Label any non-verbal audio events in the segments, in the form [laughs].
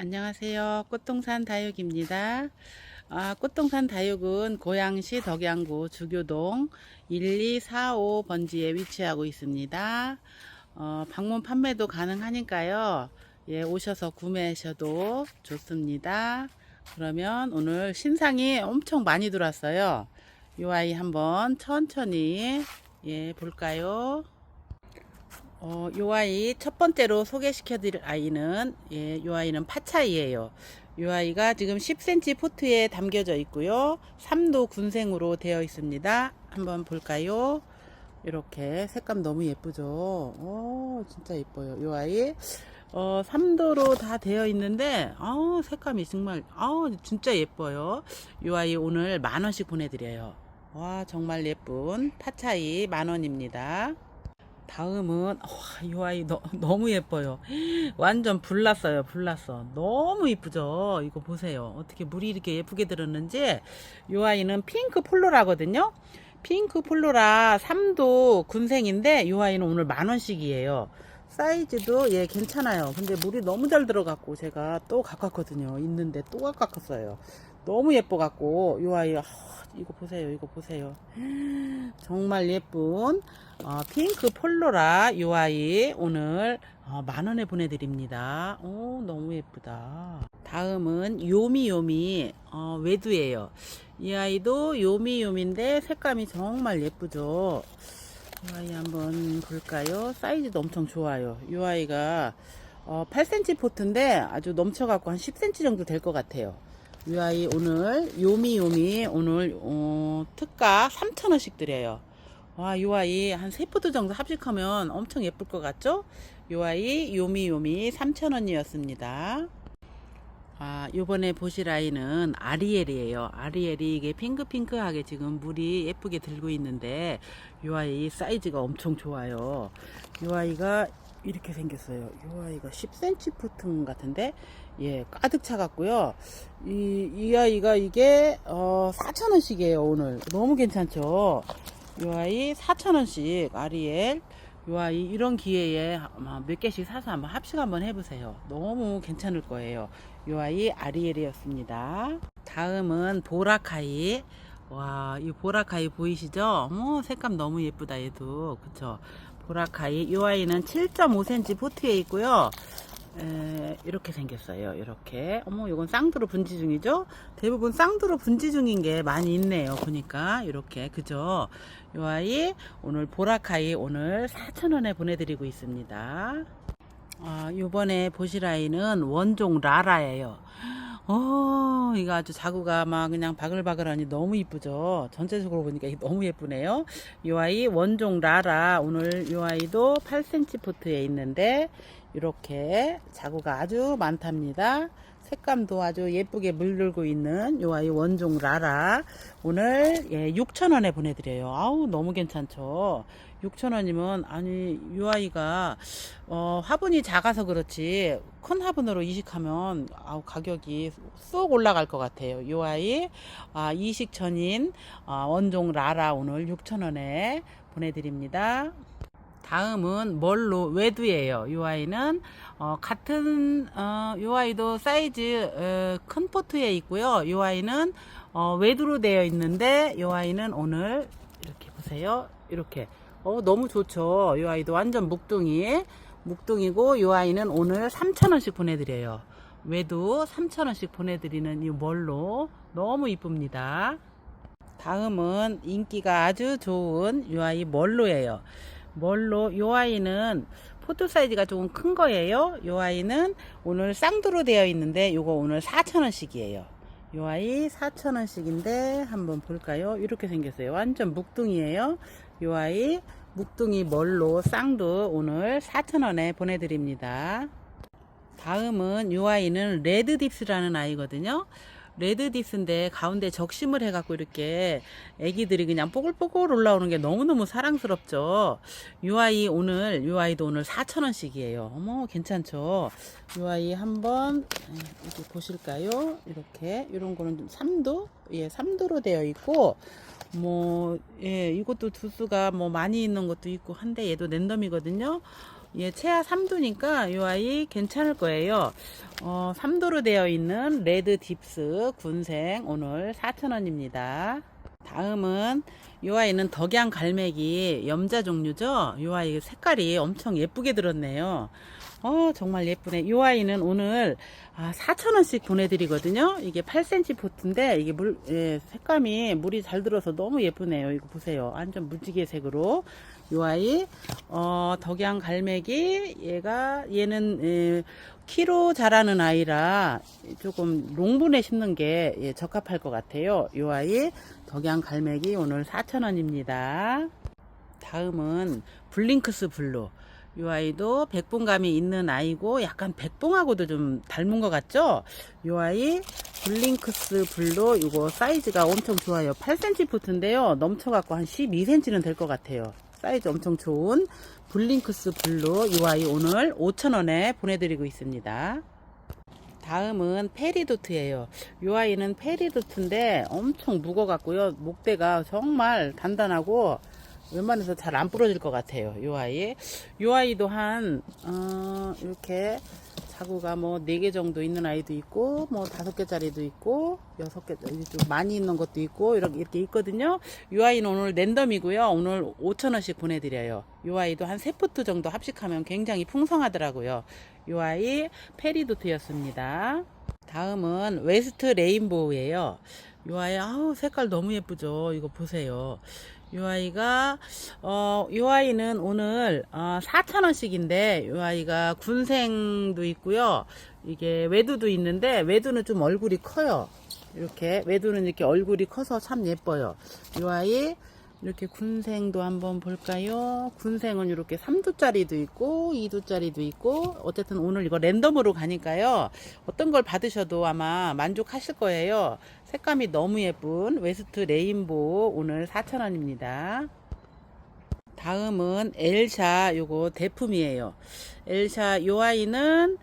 안녕하세요. 꽃동산 다육입니다. 아, 꽃동산 다육은 고양시 덕양구 주교동 1245 번지에 위치하고 있습니다. 어, 방문 판매도 가능하니까요. 예, 오셔서 구매하셔도 좋습니다. 그러면 오늘 신상이 엄청 많이 들어왔어요. 이 아이 한번 천천히 예, 볼까요? 어, 요 아이 첫 번째로 소개시켜 드릴 아이는 예, 요 아이는 파차이예요. 요 아이가 지금 10cm 포트에 담겨져 있고요. 3도 군생으로 되어 있습니다. 한번 볼까요? 이렇게 색감 너무 예쁘죠? 어, 진짜 예뻐요. 요 아이 어, 3도로 다 되어 있는데 어, 색감이 정말 어, 진짜 예뻐요. 요 아이 오늘 만 원씩 보내 드려요. 와, 정말 예쁜 파차이 만 원입니다. 다음은 와, 이 아이 너, 너무 예뻐요. 완전 불났어요. 불났어. 너무 이쁘죠. 이거 보세요. 어떻게 물이 이렇게 예쁘게 들었는지 이 아이는 핑크 폴로라거든요. 핑크 폴로라 3도 군생인데 이 아이는 오늘 만 원씩이에요. 사이즈도 예 괜찮아요. 근데 물이 너무 잘 들어갔고 제가 또 가꿨거든요. 있는데 또 가꿨어요. 너무 예뻐갖고 이 아이 아, 이거 보세요. 이거 보세요. [gasps] 정말 예쁜 어, 핑크 폴로라 이 아이 오늘 어, 만원에 보내드립니다. 오 너무 예쁘다. 다음은 요미요미 어, 외두예요. 이 아이도 요미요미인데 색감이 정말 예쁘죠. 이 아이 한번 볼까요? 사이즈도 엄청 좋아요. 이 아이가 어, 8cm 포트인데 아주 넘쳐갖고 한 10cm 정도 될 것 같아요. 이 아이 오늘 요미요미 오늘 어, 특가 3,000원씩 드려요. 와, 이 아이 한 3포트 정도 합식하면 엄청 예쁠 것 같죠? 이 아이 요미요미 3,000원이었습니다. 아, 요번에 보실 아이는 아리엘이에요. 아리엘이 이게 핑크핑크하게 지금 물이 예쁘게 들고 있는데 이 아이 사이즈가 엄청 좋아요. 이 아이가 이렇게 생겼어요. 이 아이가 10cm 포트 같은데 예, 가득 차갔고요. 이, 이 아이가 이게 어, 4,000원씩이에요, 오늘. 너무 괜찮죠? 이 아이 4,000원씩 아리엘 이 아이 이런 기회에 몇 개씩 사서 한번 합식 한번 해보세요. 너무 괜찮을 거예요. 이 아이 아리엘이었습니다. 다음은 보라카이. 와, 이 보라카이 보이시죠? 어머, 색감 너무 예쁘다, 얘도. 그쵸? 보라카이. 이 아이는 7.5cm 포트에 있고요. 에, 이렇게 생겼어요. 이렇게. 어머, 이건 쌍두로 분지 중이죠? 대부분 쌍두로 분지 중인 게 많이 있네요. 보니까. 이렇게. 그죠? 요 아이, 오늘 보라카이 오늘 4,000원에 보내드리고 있습니다. 아, 요번에 보실 아이는 원종 라라예요. 어, 이거 아주 자구가 막 그냥 바글바글하니 너무 이쁘죠? 전체적으로 보니까 너무 예쁘네요. 이 아이 원종 라라. 오늘 이 아이도 8cm 포트에 있는데, 이렇게 자구가 아주 많답니다. 색감도 아주 예쁘게 물들고 있는 요 아이 원종 라라. 오늘 예, 6,000원에 보내드려요. 아우, 너무 괜찮죠? 6,000원이면, 아니, 요 아이가, 어, 화분이 작아서 그렇지, 큰 화분으로 이식하면, 아우, 가격이 쏙 올라갈 것 같아요. 요 아이, 아, 이식천인, 아, 원종 라라 오늘 6,000원에 보내드립니다. 다음은 멀로 외두예요. 이 아이는 어, 같은 어, 이 아이도 사이즈 어, 큰 포트에 있고요. 이 아이는 어, 외두로 되어 있는데 이 아이는 오늘 이렇게 보세요. 이렇게 어, 너무 좋죠. 이 아이도 완전 묵둥이 묵둥이고 이 아이는 오늘 3,000원씩 보내드려요. 외두 3,000원씩 보내드리는 이 멀로 너무 이쁩니다. 다음은 인기가 아주 좋은 이 아이 멀로예요. 멀로 요 아이는 포토 사이즈가 조금 큰 거예요. 요 아이는 오늘 쌍두로 되어 있는데 요거 오늘 4,000원씩이에요. 요 아이 4,000원씩인데 한번 볼까요? 이렇게 생겼어요. 완전 묵둥이에요. 요 아이 묵둥이 멀로 쌍두 오늘 4,000원에 보내드립니다. 다음은 요 아이는 레드 딥스라는 아이거든요. 레드 딥스인데 가운데 적심을 해갖고 이렇게 애기들이 그냥 뽀글뽀글 올라오는 게 너무너무 사랑스럽죠. 요 아이 오늘, 요 아이도 오늘 4,000원씩이에요. 어머, 괜찮죠? 요 아이 한번, 이렇게 보실까요? 이렇게, 이런 거는 좀 3도? 예, 3도로 되어 있고, 뭐, 예, 이것도 두수가 뭐 많이 있는 것도 있고 한데 얘도 랜덤이거든요. 예, 체하 3도니까 이 아이 괜찮을 거예요. 어, 3도로 되어 있는 레드 딥스 군생 오늘 4,000원입니다. 다음은 이 아이는 덕양 갈매기 염자 종류죠. 이 아이 색깔이 엄청 예쁘게 들었네요. 어, 정말 예쁘네. 이 아이는 오늘 아, 4,000원씩 보내드리거든요. 이게 8cm 포트인데 이게 물, 예, 색감이 물이 잘 들어서 너무 예쁘네요. 이거 보세요. 완전 무지개 색으로. 이 아이, 어, 덕양 갈매기, 얘가, 얘는, 예, 키로 자라는 아이라 조금 롱분에 심는 게 예, 적합할 것 같아요. 이 아이, 덕양 갈매기 오늘 4,000원입니다. 다음은 블링크스 블루. 이 아이도 백봉감이 있는 아이고 약간 백봉하고도 좀 닮은 것 같죠? 이 아이 블링크스 블루 이거 사이즈가 엄청 좋아요. 8cm 포트인데요. 넘쳐갖고 한 12cm는 될 것 같아요. 사이즈 엄청 좋은 블링크스 블루 이 아이 오늘 5,000원에 보내드리고 있습니다. 다음은 페리도트예요. 이 아이는 페리도트인데 엄청 무거워갖고요. 목대가 정말 단단하고 웬만해서 잘 안 부러질 것 같아요. 이 아이도 한, 어, 이렇게 자구가 뭐 4개 정도 있는 아이도 있고, 뭐 5개짜리도 있고, 6개, 좀 많이 있는 것도 있고, 이렇게, 이렇게 있거든요. 이 아이는 오늘 랜덤이고요. 오늘 5,000원씩 보내드려요. 이 아이도 한 3푸트 정도 합식하면 굉장히 풍성하더라고요. 이 아이 페리도트였습니다. 다음은 웨스트 레인보우예요. 이 아이 아우 색깔 너무 예쁘죠. 이거 보세요. 이 아이가 어, 이 아이는 오늘 어, 4,000원씩인데 이 아이가 군생도 있고요. 이게 외두도 있는데 외두는 좀 얼굴이 커요. 이렇게 외두는 이렇게 얼굴이 커서 참 예뻐요. 이 아이 이렇게 군생도 한번 볼까요? 군생은 이렇게 3두짜리도 있고 2두짜리도 있고 어쨌든 오늘 이거 랜덤으로 가니까요. 어떤 걸 받으셔도 아마 만족하실 거예요. 색감이 너무 예쁜 웨스트 레인보우 오늘 4,000원입니다. 다음은 엘샤 요거 대품이에요. 엘샤 요 아이는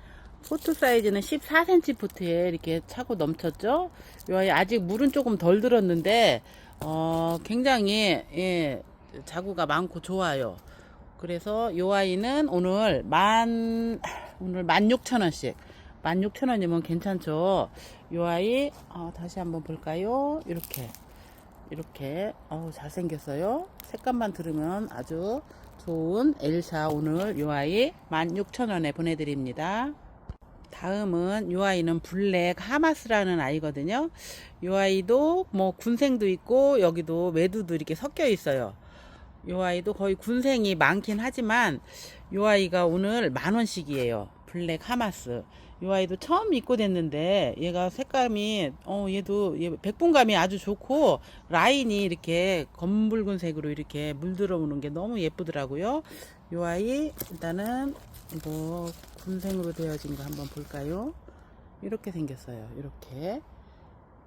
포트 사이즈는 14cm 포트에 이렇게 차고 넘쳤죠. 요 아이 아직 물은 조금 덜 들었는데 어 굉장히 예, 자구가 많고 좋아요. 그래서 요 아이는 오늘 만 오늘 16,000원씩 16,000원이면 괜찮죠. 요 아이 어, 다시 한번 볼까요? 이렇게 이렇게 어우 잘생겼어요. 색감만 들으면 아주 좋은 엘샤 오늘 요 아이 16,000원에 보내드립니다. 다음은 요 아이는 블랙 하마스라는 아이거든요. 요 아이도 뭐 군생도 있고 여기도 외두도 이렇게 섞여 있어요. 요 아이도 거의 군생이 많긴 하지만 요 아이가 오늘 만 원씩이에요. 블랙 하마스. 요 아이도 처음 입고 됐는데 얘가 색감이 어 얘도 얘 백분감이 아주 좋고 라인이 이렇게 검붉은 색으로 이렇게 물들어 오는 게 너무 예쁘더라고요. 요 아이 일단은 뭐 군생으로 되어진 거 한번 볼까요? 이렇게 생겼어요. 이렇게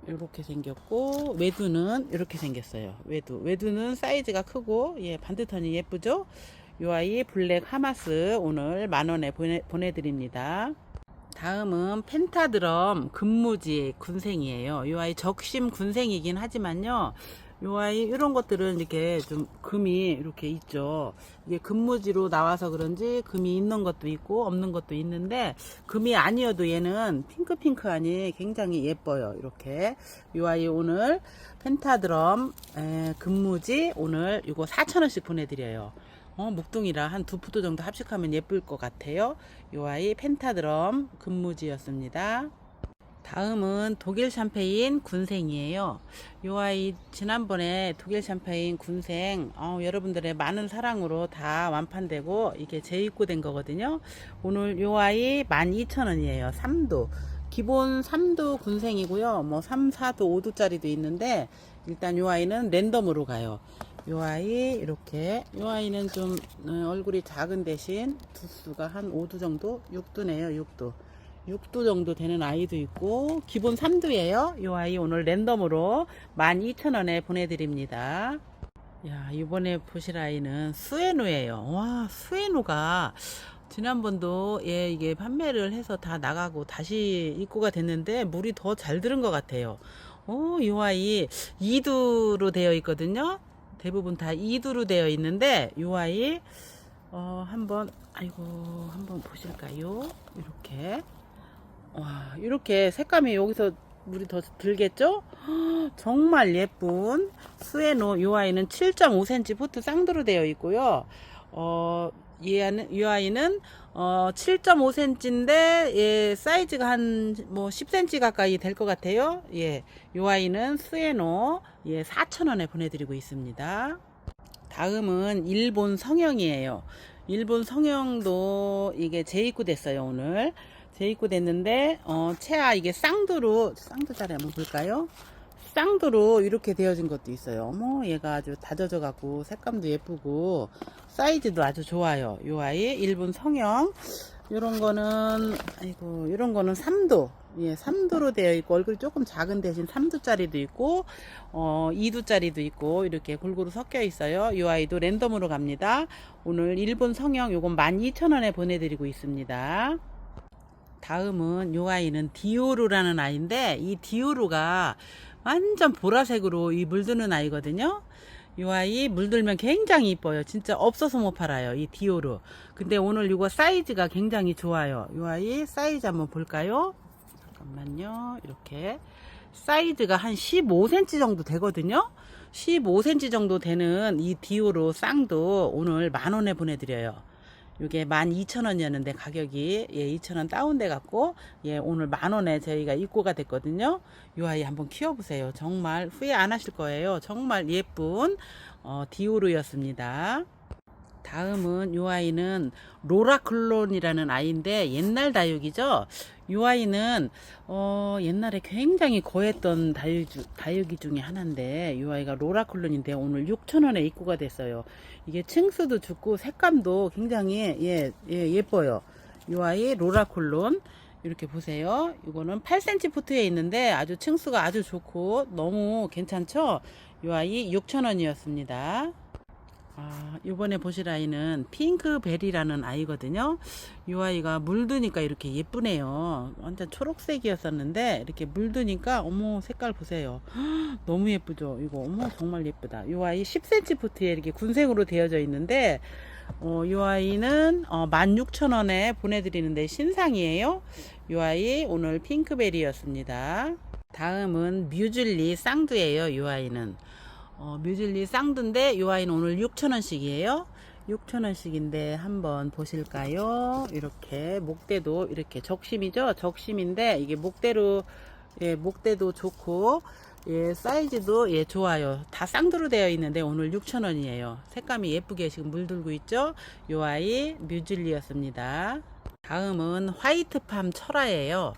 이렇게 생겼고 외두는 이렇게 생겼어요. 외두 외두는 사이즈가 크고 예 반듯하니 예쁘죠? 요 아이 블랙 하마스 오늘 만원에 보내, 보내드립니다. 다음은 펜타드럼 근무지 군생이에요. 이 아이 적심 군생이긴 하지만요. 이 아이 이런 것들은 이렇게 좀 금이 이렇게 있죠. 이게 근무지로 나와서 그런지 금이 있는 것도 있고 없는 것도 있는데 금이 아니어도 얘는 핑크핑크하니 굉장히 예뻐요. 이렇게 이 아이 오늘 펜타드럼 에, 근무지 오늘 이거 4,000원씩 보내드려요. 어, 묵둥이라 한 두 푸트 정도 합식하면 예쁠 것 같아요. 요 아이 펜타드럼 근무지였습니다. 다음은 독일 샴페인 군생이에요. 요 아이 지난번에 독일 샴페인 군생 어, 여러분들의 많은 사랑으로 다 완판되고 이게 재입고된 거거든요. 오늘 요 아이 12,000원이에요. 3도. 기본 3도 군생이고요. 뭐 3, 4도, 5도짜리도 있는데 일단 요 아이는 랜덤으로 가요. 요 아이 이렇게 요 아이는 좀 어, 얼굴이 작은 대신 두수가 한 5두 정도 6두네요 6두 6두 정도 되는 아이도 있고 기본 3두예요. 요 아이 오늘 랜덤으로 12,000원에 보내드립니다. 야 이번에 보실 아이는 수에누예요. 와 수에누가 지난번도 예 이게 판매를 해서 다 나가고 다시 입고가 됐는데 물이 더 잘 들은 것 같아요. 오이 아이 2두로 되어 있거든요. 대부분 다 2두로 되어 있는데 이 아이 어, 한번, 아이고, 한번 보실까요? 이렇게. 와, 이렇게 색감이 여기서 물이 더 들겠죠? 헉, [gasps] 정말 예쁜 스웨노 요 아이는 7.5cm 포트 쌍두로 되어 있고요. 어, 이 아이는, 이 아이는 어, 7.5cm인데 예, 사이즈가 한 뭐 10cm 가까이 될 것 같아요. 예. 요 아이는 스웨노 예, 4,000원에 보내 드리고 있습니다. 다음은 일본 성형이에요. 일본 성형도 이게 재입고 됐어요, 오늘. 재입고 됐는데, 어, 체아 이게 쌍두로, 쌍두 자리 한번 볼까요? 쌍두로 이렇게 되어진 것도 있어요. 어머, 얘가 아주 다져져 갖고 색감도 예쁘고, 사이즈도 아주 좋아요. 요 아이, 일본 성형. 요런 거는, 아이고, 요런 거는 3도. 예, 3도로 되어 있고, 얼굴이 조금 작은 대신 3도짜리도 있고, 어, 2두짜리도 있고 이렇게 골고루 섞여 있어요. 이 아이도 랜덤으로 갑니다. 오늘 일본 성형 요건 12,000원에 보내드리고 있습니다. 다음은 이 아이는 디오루라는 아이인데 이 디오루가 완전 보라색으로 이 물드는 아이거든요. 이 아이 물들면 굉장히 이뻐요. 진짜 없어서 못 팔아요. 이 디오루. 근데 오늘 이거 사이즈가 굉장히 좋아요. 이 아이 사이즈 한번 볼까요? 잠깐만요. 이렇게. 사이즈가 한 15cm 정도 되거든요. 15cm 정도 되는 이 디오로 쌍도 오늘 만 원에 보내드려요. 이게 12,000원이었는데 가격이 예 2,000원 다운돼 갖고 예 오늘 만 원에 저희가 입고가 됐거든요. 이 아이 한번 키워 보세요. 정말 후회 안 하실 거예요. 정말 예쁜 어, 디오르였습니다. 다음은 이 아이는 로라클론이라는 아이인데 옛날 다육이죠. 이 아이는 어, 옛날에 굉장히 고했던 다육, 다육이 중에 하나인데 이 아이가 로라클론인데 오늘 6,000원에 입고가 됐어요. 이게 층수도 좋고 색감도 굉장히 예, 예, 예뻐요. 이 아이 로라클론 이렇게 보세요. 이거는 8cm 포트에 있는데 아주 층수가 아주 좋고 너무 괜찮죠? 이 아이 6,000원이었습니다. 아, 요번에 보실 아이는 핑크베리라는 아이거든요. 이 아이가 물드니까 이렇게 예쁘네요. 완전 초록색이었었는데 이렇게 물드니까 어머 색깔 보세요. 헉, 너무 예쁘죠? 이거 어머 정말 예쁘다. 이 아이 10cm 포트에 이렇게 군색으로 되어져 있는데 어, 이 아이는 어, 16,000원에 보내드리는데 신상이에요. 이 아이 오늘 핑크베리였습니다. 다음은 뮤즐리 쌍두예요. 이 아이는. 어, 뮤즐리 쌍두인데 이 아이는 오늘 6,000원씩이에요. 6,000원씩인데 한번 보실까요? 이렇게 목대도 이렇게 적심이죠? 적심인데 이게 목대로 예, 목대도 좋고 예, 사이즈도 예, 좋아요. 다 쌍두로 되어 있는데 오늘 6,000원이에요. 색감이 예쁘게 지금 물들고 있죠? 요 아이 뮤즐리였습니다. 다음은 화이트팜 철화예요.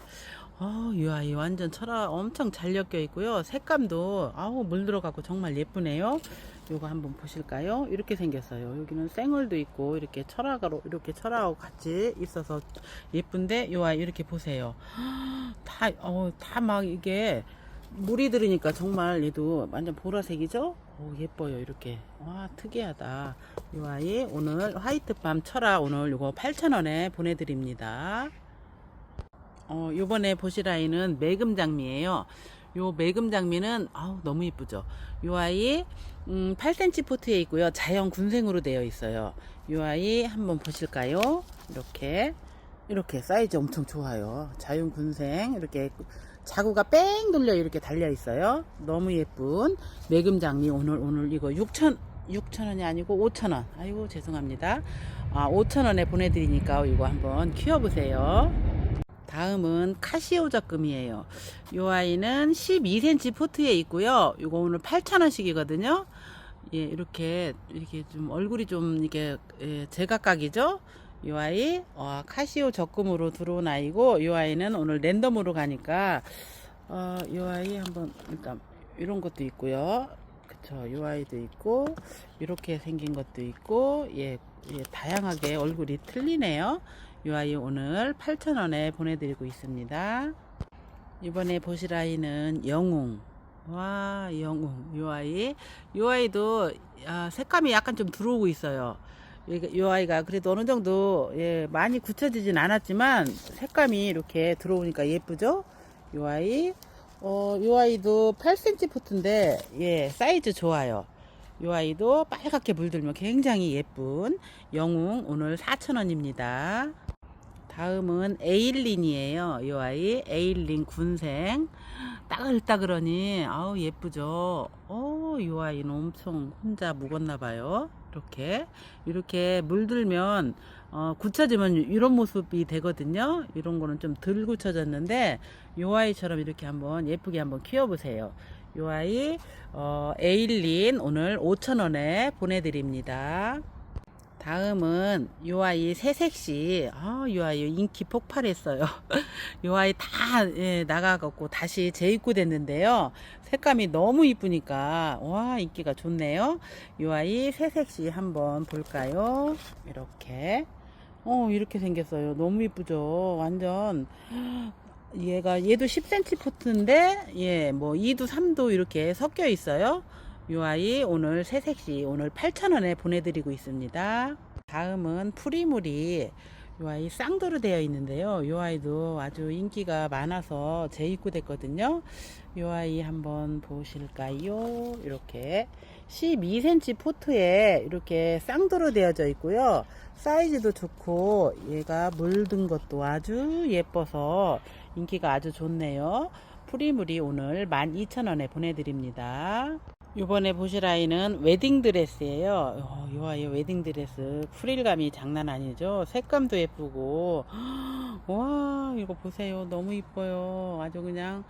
어, 이 아이 완전 철화 엄청 잘 엮여 있고요. 색감도 아우 물 들어가고 정말 예쁘네요. 요거 한번 보실까요? 이렇게 생겼어요. 여기는 생얼도 있고 이렇게 철화가로 이렇게 철화하고 같이 있어서 예쁜데 요 아이 이렇게 보세요. [gasps] 다 어, 다 막 이게 물이 들으니까 정말 얘도 완전 보라색이죠? 오, 예뻐요, 이렇게. 와, 특이하다. 이 아이 오늘 화이트밤 철화 오늘 요거 8,000원에 보내드립니다. 어, 요번에 보실 아이는 매금 장미예요. 요 매금 장미는 아우 너무 이쁘죠. 요 아이 음, 8cm 포트에 있고요. 자연 군생으로 되어 있어요. 요 아이 한번 보실까요? 이렇게 이렇게 사이즈 엄청 좋아요. 자연 군생 이렇게 자구가 뺑 돌려 이렇게 달려 있어요. 너무 예쁜 매금 장미 오늘 오늘 이거 6천 6천원이 아니고 5천원. 아이고 죄송합니다. 아 5천원에 보내드리니까 이거 한번 키워보세요. 다음은 카시오 적금이에요. 이 아이는 12cm 포트에 있고요. 이거 오늘 8,000원씩이거든요. 예, 이렇게 이렇게 좀 얼굴이 좀 이게 예, 제각각이죠. 이 아이 어, 카시오 적금으로 들어온 아이고 이 아이는 오늘 랜덤으로 가니까 어, 이 아이 한번 일단 이런 것도 있고요. 그쵸, 이 아이도 있고 이렇게 생긴 것도 있고 예, 예 다양하게 얼굴이 틀리네요. 이 아이 오늘 8,000원에 보내드리고 있습니다. 이번에 보실 아이는 영웅. 와, 영웅. 이 아이. 이 아이도 아, 색감이 약간 좀 들어오고 있어요. 이, 이 아이가 그래도 어느 정도 예, 많이 굳혀지진 않았지만 색감이 이렇게 들어오니까 예쁘죠? 이 아이. 어, 이 아이도 8cm 포트인데 예, 사이즈 좋아요. 이 아이도 빨갛게 물들면 굉장히 예쁜 영웅 오늘 4,000원입니다. 다음은 에일린이에요. 이 아이 에일린 군생 따글따글하니 아우 예쁘죠. 어, 이 아이는 엄청 혼자 묵었나 봐요. 이렇게 이렇게 물들면 어, 굳혀지면 이런 모습이 되거든요. 이런 거는 좀 덜 굳혀졌는데 이 아이처럼 이렇게 한번 예쁘게 한번 키워보세요. 이 아이 어, 에일린 오늘 5,000원에 보내드립니다. 다음은 이 아이 새색시 아, 이 아이 인기 폭발했어요. [laughs] 이 아이 다 예, 나가갖고 다시 재입고됐는데요. 색감이 너무 이쁘니까 와 인기가 좋네요. 이 아이 새색시 한번 볼까요? 이렇게 어 이렇게 생겼어요. 너무 이쁘죠. 완전 얘가 얘도 10cm 포트인데 예 뭐 2도 3도 이렇게 섞여 있어요. 이 아이 오늘 새색시 오늘 8,000원에 보내드리고 있습니다. 다음은 프리물이 이 아이 쌍도로 되어 있는데요. 이 아이도 아주 인기가 많아서 재입고 됐거든요. 이 아이 한번 보실까요? 이렇게 12cm 포트에 이렇게 쌍도로 되어져 있고요. 사이즈도 좋고 얘가 물든 것도 아주 예뻐서 인기가 아주 좋네요. 프리물이 오늘 12,000원에 보내드립니다. 이번에 보실 아이는 웨딩드레스예요. 어, 이 아이 웨딩드레스 프릴감이 장난 아니죠. 색감도 예쁘고 와 이거 보세요. 너무 이뻐요. 아주 그냥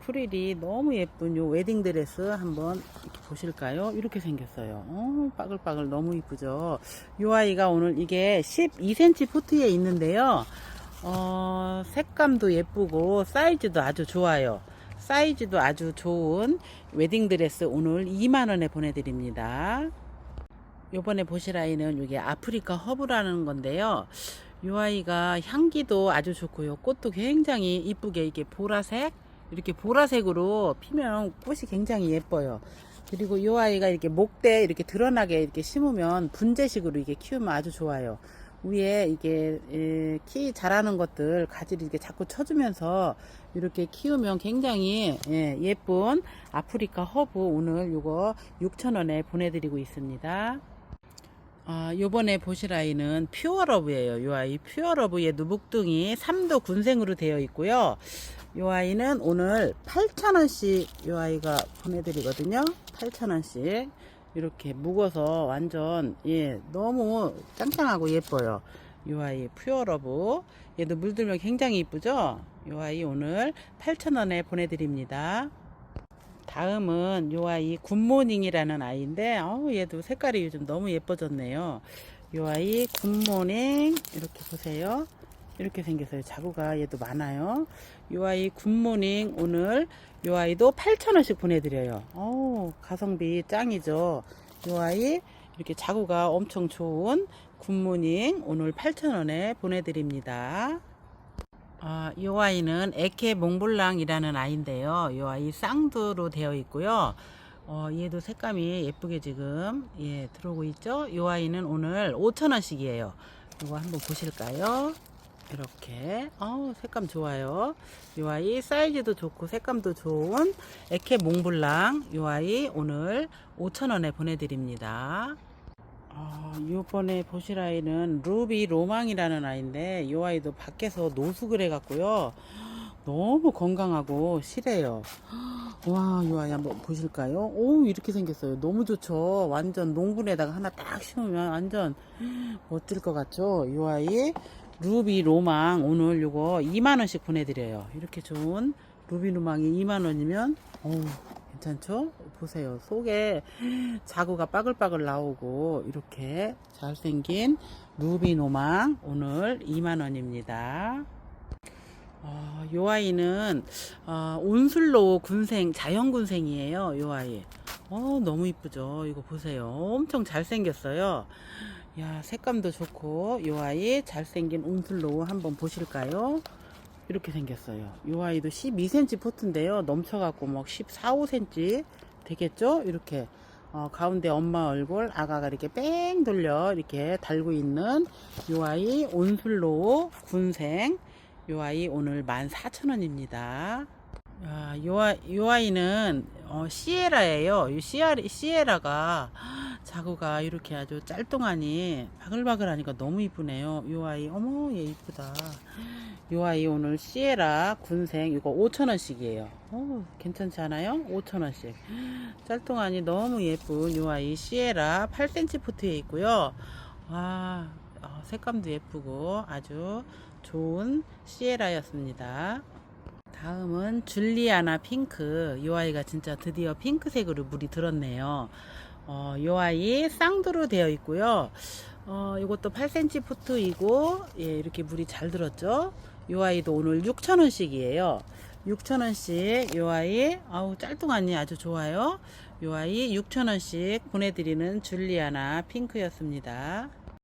프릴이 너무 예쁜 요 웨딩드레스 한번 이렇게 보실까요? 이렇게 생겼어요. 어, 빠글빠글 너무 이쁘죠. 이 아이가 오늘 이게 12cm 포트에 있는데요. 어, 색감도 예쁘고 사이즈도 아주 좋아요. 사이즈도 아주 좋은 웨딩드레스 오늘 2만원에 보내드립니다. 요번에 보실 아이는 이게 아프리카 허브라는 건데요. 이 아이가 향기도 아주 좋고요. 꽃도 굉장히 이쁘게 이게 보라색 이렇게 보라색으로 피면 꽃이 굉장히 예뻐요. 그리고 이 아이가 이렇게 목대 이렇게 드러나게 이렇게 심으면 분재식으로 이게 키우면 아주 좋아요. 위에 이게 에, 키 자라는 것들 가지를 이렇게 자꾸 쳐주면서 이렇게 키우면 굉장히 예, 예쁜 아프리카 허브 오늘 요거 6,000원에 보내드리고 있습니다. 아, 요번에 보실 아이는 퓨어러브예요. 요 아이 퓨어러브의 누북둥이 3도 군생으로 되어 있고요. 요 아이는 오늘 8,000원씩 요 아이가 보내드리거든요. 8,000원씩. 이렇게 묵어서 완전 예 너무 짱짱하고 예뻐요 이 아이 퓨어러브 얘도 물들면 굉장히 이쁘죠 이 아이 오늘 8,000원에 보내드립니다 다음은 이 아이 굿모닝이라는 아이인데 어 얘도 색깔이 요즘 너무 예뻐졌네요 이 아이 굿모닝 이렇게 보세요 이렇게 생겼어요 자구가 얘도 많아요 이 아이 굿모닝 오늘 이 아이도 8,000원씩 보내드려요. 어 가성비 짱이죠. 이 아이 이렇게 자구가 엄청 좋은 굿모닝 오늘 8,000원에 보내드립니다. 아, 이 아이는 에케 몽블랑이라는 아이인데요. 이 아이 쌍두로 되어 있고요. 어, 얘도 색감이 예쁘게 지금 예 들어오고 있죠. 이 아이는 오늘 5,000원씩이에요. 이거 한번 보실까요? 이렇게 어 색감 좋아요 이 아이 사이즈도 좋고 색감도 좋은 에케 몽블랑 이 아이 오늘 5,000원에 보내드립니다 어, 이번에 보실 아이는 루비 로망이라는 아이인데 이 아이도 밖에서 노숙을 해갖고요 너무 건강하고 실해요 와, 이 아이 한번 보실까요? 오, 이렇게 생겼어요. 너무 좋죠? 완전 농분에다가 하나 딱 심으면 완전 멋질 것 같죠? 이 아이 루비 로망 오늘 요거 2만원씩 보내드려요 이렇게 좋은 루비 로망이 2만원이면 어우 괜찮죠? 보세요. 속에 자구가 빠글빠글 나오고 이렇게 잘생긴 루비 로망 오늘 2만원입니다. 어, 요 아이는 어, 온슬로우 군생 자연 군생이에요 요 아이. 어 너무 이쁘죠? 이거 보세요. 엄청 잘생겼어요. 야 색감도 좋고 이 아이 잘생긴 온슬로우 한번 보실까요 이렇게 생겼어요. 이 아이도 12cm 포트인데요. 넘쳐갖고 막 14, 5cm 되겠죠? 이렇게 어, 가운데 엄마 얼굴 아가가 이렇게 뺑 돌려 이렇게 달고 있는 이 아이 온슬로우 군생. 이 아이 오늘 14,000원입니다. 야, 요, 아이- 요 아이는 어, 시에라예요. 이 시아, 시에라가 자구가 이렇게 아주 짤뚱하니 바글바글하니까 너무 이쁘네요. 요 아이 어머 얘 이쁘다. 요 아이 오늘 시에라 군생 이거 5천원씩이에요. 어, 괜찮지 않아요? 5천원씩. 짤뚱하니 너무 예쁜 요 아이 시에라 8cm 포트에 있고요. 와 어, 색감도 예쁘고 아주 좋은 시에라였습니다. 다음은 줄리아나 핑크. 이 아이가 진짜 드디어 핑크색으로 물이 들었네요. 어, 이 아이 쌍두로 되어 있고요. 어, 이것도 8cm 포트이고, 예, 이렇게 물이 잘 들었죠. 이 아이도 오늘 6,000원씩이에요. 6,000원씩 이 아이, 아우, 짤뚱하니 아주 좋아요. 이 아이 6,000원씩 보내드리는 줄리아나 핑크였습니다.